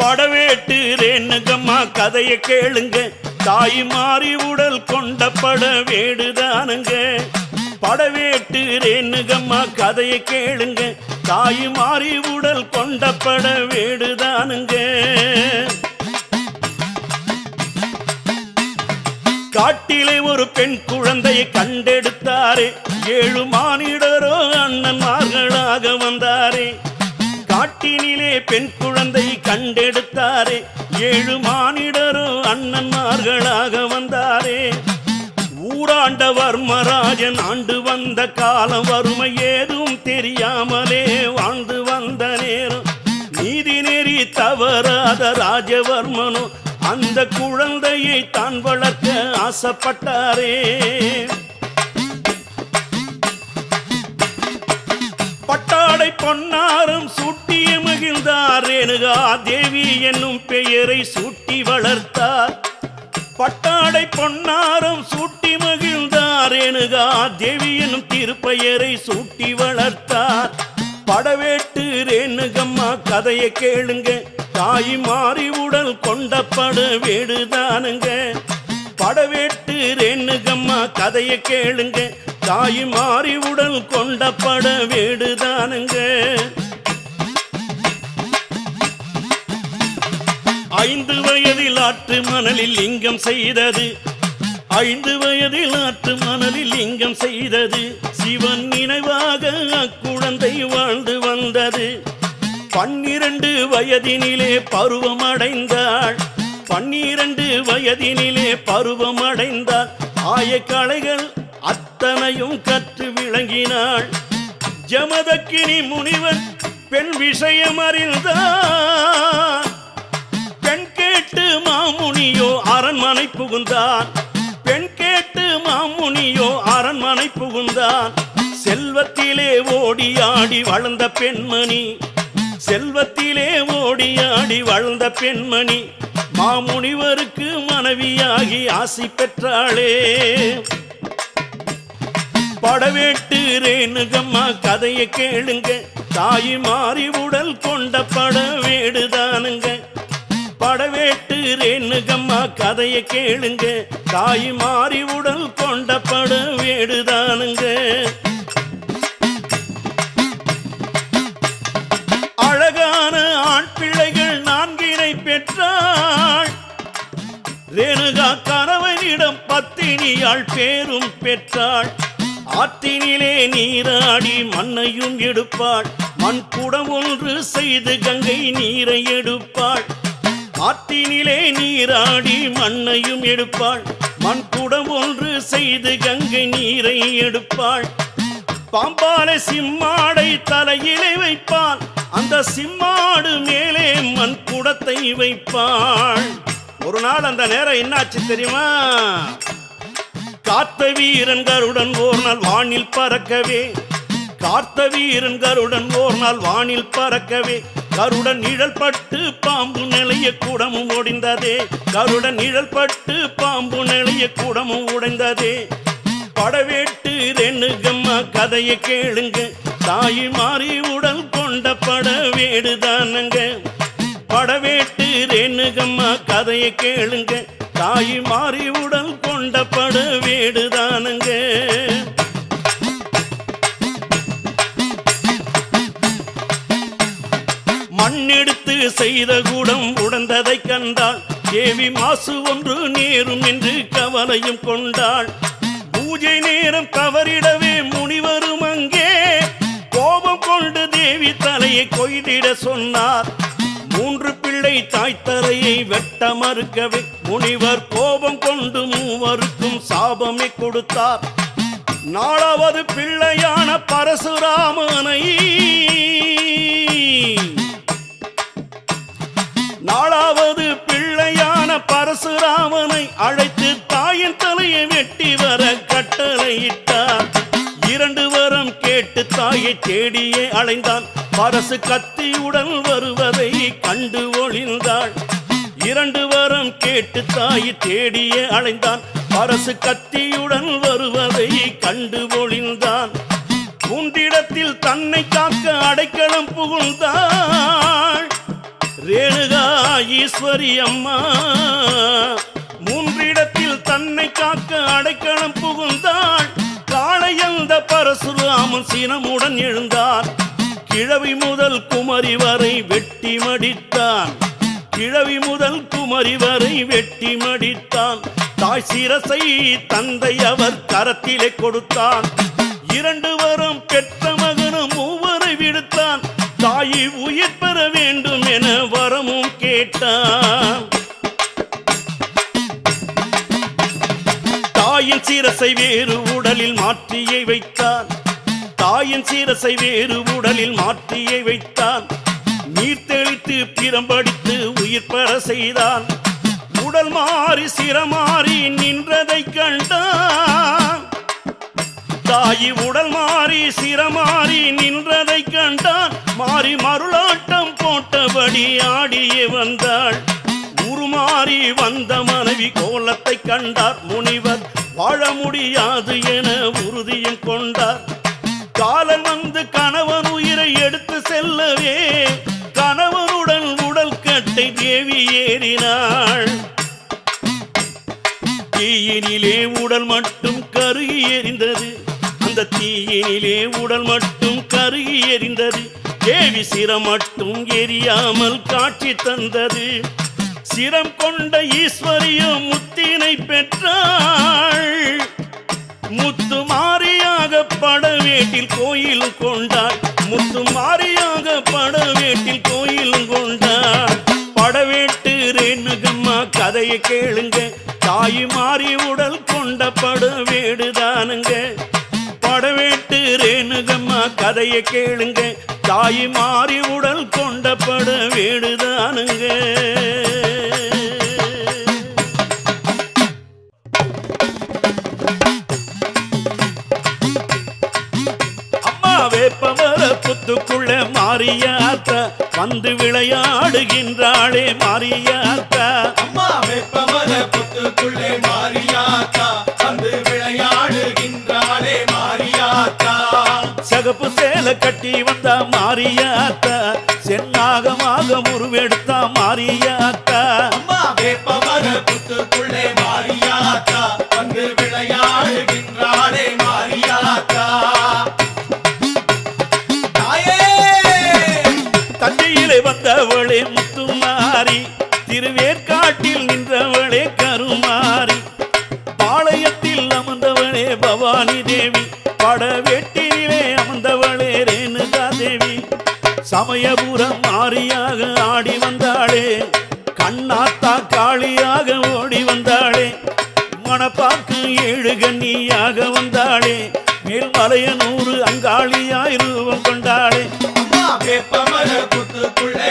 படவேட்டு ரேணுகம்மா கதைய கேளுங்க. தாய் மாறி உடல் கொண்ட பட வேடுதானுங்க படவேட்டு ரேணுகம்மா கதைய கேளுங்க. தாய் மாறி உடல் கொண்ட பட வேடுதானுங்க காட்டிலே ஒரு பெண் குழந்தையை கண்டெடுத்தாரே. ஏழு மானிடரோ அண்ணன்மார்களாக வந்தாரே. காட்டினிலே பெண் குழந்தை கண்டெடுத்தாரே. ஏழு மானிடரும் அண்ணன்மார்களாக வந்தாரே. ஊராண்ட வர்மராஜன் ஆண்டு வந்த காலம் வறுமை ஏதும் தெரியாமலே வாழ்ந்து வந்த நேரம். நீதி நெறி தவறாத ராஜவர்மனோ அந்த குழந்தையை தான் வளர்க்க ஆசைப்பட்டாரே. பட்டாடை பொன்னாரம் சூட்டிய மகிழ்ந்தார். ரேணுகா தேவி என்னும் பெயரை சூட்டி வளர்த்தார். பட்டாடை பொன்னாரம் சூட்டி மகிழ்ந்தார். ரேணுகா தேவி என்னும் திருப்பெயரை சூட்டி வளர்த்தார். படவேட்டு ரேணுகம்மா கதையை கேளுங்க. தாய் மாறி உடல் கொண்டப்பட வேடுதானுங்க. படவேட்டு ரேணுகம்மா கதையை கேளுங்க. தாய் மாறி உடல் கொண்டப்பட வேடுதானுங்க ஐந்து வயதில் ஆற்று மணலில் லிங்கம் செய்தது. ஐந்து வயதில் ஆற்று மணலில் லிங்கம் செய்தது. சிவன் நினைவாக அக்குழந்தை வாழ்ந்து வந்தது. பன்னிரண்டு வயதினிலே பருவம் அடைந்தாள். பன்னிரண்டு வயதினிலே பருவம் அடைந்தாள். ஆயக்கலைகள் அத்தனையும் கற்று விளங்கினாள். ஜமதக்கினி முனிவன் பெண் விஷயம் அறிந்தார். பெண் கேட்டு மாமுனியோ அரண்மனை புகுந்தான் பெண் கேட்டு மாமுனியோ அரண்மனை புகுந்தான் செல்வத்திலே ஓடியாடி வளர்ந்த பெண்மணி. செல்வத்திலே ஓடியாடி வளர்ந்த பெண்மணி. மாமுனிவருக்கு மனைவியாகி ஆசி பெற்றாளே. படவேட்டு ரேணுகம்மா கதையை கேளுங்க. தாய் மாறி உடல் கொண்ட படவேடுதானுங்க படவேட்டு ரேணுகம்மா கதையை கேளுங்க. தாய் மாறி உடல் கொண்ட படவேடுதானுங்க அழகான ஆண் பிள்ளைகள் நான்கினை பெற்றாள். ரேணுகா கணவனிடம் பத்தினியாள் பேரும் பெற்றாள். ஆற்றினிலே நீராடி மண்ணையும் எடுப்பாள். மண் குடம் ஒன்று செய்து கங்கை நீரை எடுப்பாள். ஆற்றினிலே நீராடி மண்ணையும் எடுப்பாள். மண் குடம் ஒன்று செய்து கங்கை நீரை எடுப்பாள். பாம்பாலை சிம்மாடை தலையிலே வைப்பாள். அந்த சிம்மாடு மேலே மண் குடத்தை வைப்பாள். ஒரு நாள் அந்த நேரம் என்னாச்சு தெரியுமா? காத்த வீரன்கருடன் ஓர் நாள் வானில் பறக்கவே. காத்த வீரன்கருடன் ஓர் நாள் வானில் பறக்கவே. கருடன் நிழல் பட்டு பாம்பு நிலைய கூடமும் ஒடிந்ததே. கருடன் நிழல் பட்டு பாம்பு நிலைய கூடமும் உடைந்ததே. படவேட்டு ரெண்ணுகம்மா கதையை கேளுங்க. தாய் மாறி உடல் கொண்ட படவேடுதானங்க படவேட்டு ரேணுகம்மா கதையை கேளுங்க. தாய் மாறி உடல் கொண்ட வீடுதானுங்க மண்ணெடுத்து செய்த கூடம் உடந்ததை கண்டாள். தேவி மாசு ஒன்று நேரும் என்று கவலையும் கொண்டாள். பூஜை நேரம் தவறிடவே முனிவரும் அங்கே. கோபம் கொண்டு தேவி தலையை கொய்திட சொன்னார். பிள்ளை தாய் வெட்ட மறுக்கவே முனிவர் கோபம் கொண்டு மூவருக்கும் சாபமே கொடுத்தார். நாலாவது பிள்ளையான பரசுராமனை நாலாவது பிள்ளையான பரசுராமனை அழைத்து தாயின் தலையை வெட்டி வர கட்டளையிட்டார். இரண்டு கேட்டு தாயை தேடியே அலைந்தான். பரசு கத்தியுடன் வருவதை கண்டு ஒளிந்தாள். இரண்டு வரம் கேட்டு தாயை தேடியே அலைந்தான். பரசு கத்தியுடன் வருவதை கண்டு ஒளிந்தான் குந்திடத்தில் தன்னை காக்க அடைக்கலம் புகுந்தாள். ரேணுகா ஈஸ்வரி அம்மா மூன்றிடத்தில் தன்னை காக்க அடைக்கலம் புகுந்தாள். பரசுராமன் சீனமுடன் எழுந்தார். கிழவி முதல் குமரி வரை வெட்டி மடித்தான். கிழவி முதல் குமரி வரை வெட்டி மடித்தான். தாய் சிரசை தந்தை அவர் கரத்திலே கொடுத்தான். இரண்டு வரம் பெற்ற மகனும் மூவரை விடுத்தான். தாயை உயிர் பெற வேண்டும் என வரமும் கேட்டான். தாயின் சீரசை வேறு உடலில் மாற்றியை வைத்தான். தாயின் சீரசை வேறு உடலில் மாற்றியை வைத்தான். நீர் தெளித்து பிரம்படித்து உயிர் பெற செய்தான். உடல் மாறி சிரமாறி நின்றதை கண்டான். தாயி உடல் மாறி சிரமாறி நின்றதை கண்டான். மாறி மருளாட்டம் போட்டபடி ஆடியே வந்தாள். குமாரி வந்த மனைவி கோலத்தை கண்டார். முனிவர் வாழ முடியாது என உறுதியும் கொண்டார். காலன் வந்து கணவன் உயிரை எடுத்து செல்லவே கணவனுடன் உடல் கட்டை தேவி ஏறினாள். தீயினிலே உடல் மட்டும் கருகி எரிந்தது. அந்த தீயினிலே உடல் மட்டும் கருகி எரிந்தது. தேவி சிரம் மட்டும் எரியாமல் காட்சி தந்தது. சிரம் கொண்ட ஈஸ்வரியும் முத்தினை பெற்றாள். முத்து மாறியாக படவேட்டில் கோயில் கொண்டாள். முத்து மாறியாக படவேட்டில் கோயில் கொண்டாள். படவேட்டு ரேணுகம்மா கதையை கேளுங்க. தாய் மாறி உடல் கொண்ட படவேடுதானுங்க படவேட்டு ரேணுகம்மா கதையை கேளுங்க. தாய் மாறி உடல் கொண்ட வீடுதானுங்க வேப்பமர புத்துக்குள்ள மாறியாத்த வந்து விளையாடுகின்றாளே மாறியாத்த அம்மா வெப்பமர புத்துக்குள்ளே மாரியாத்தா வந்து விளையாடுகின்றாளே மாரியாத்தா சகப்பு சேலை கட்டி வந்தா மாறியாத்த சென்னாகமாக உருவெடுத்தா மாறியாத்த அம்மா வேப்பமர புத்துக்குள்ளே மாரியாத்தா தந்தையிலே வந்தவளே முத்துமாரி திருவேற்காட்டில் நின்றவளே கருமாரி. பாளையத்தில் அமர்ந்தவளே பவானி தேவி படவேட்டிலே அமர்ந்தவளே ரேணுகா தேவி. சமயபுரம் மாரியாக ஆடி வந்தாளே கண்ணாத்தா காளியாக ஓடி வந்தாளே. மணப்பாக்கு ஏழு கண்ணியாக வந்தாளே மேல் மேல்மலையனூறு அங்காளியாய் ரூபம் கொண்டாளே. பமர குத்துக்குள்ளே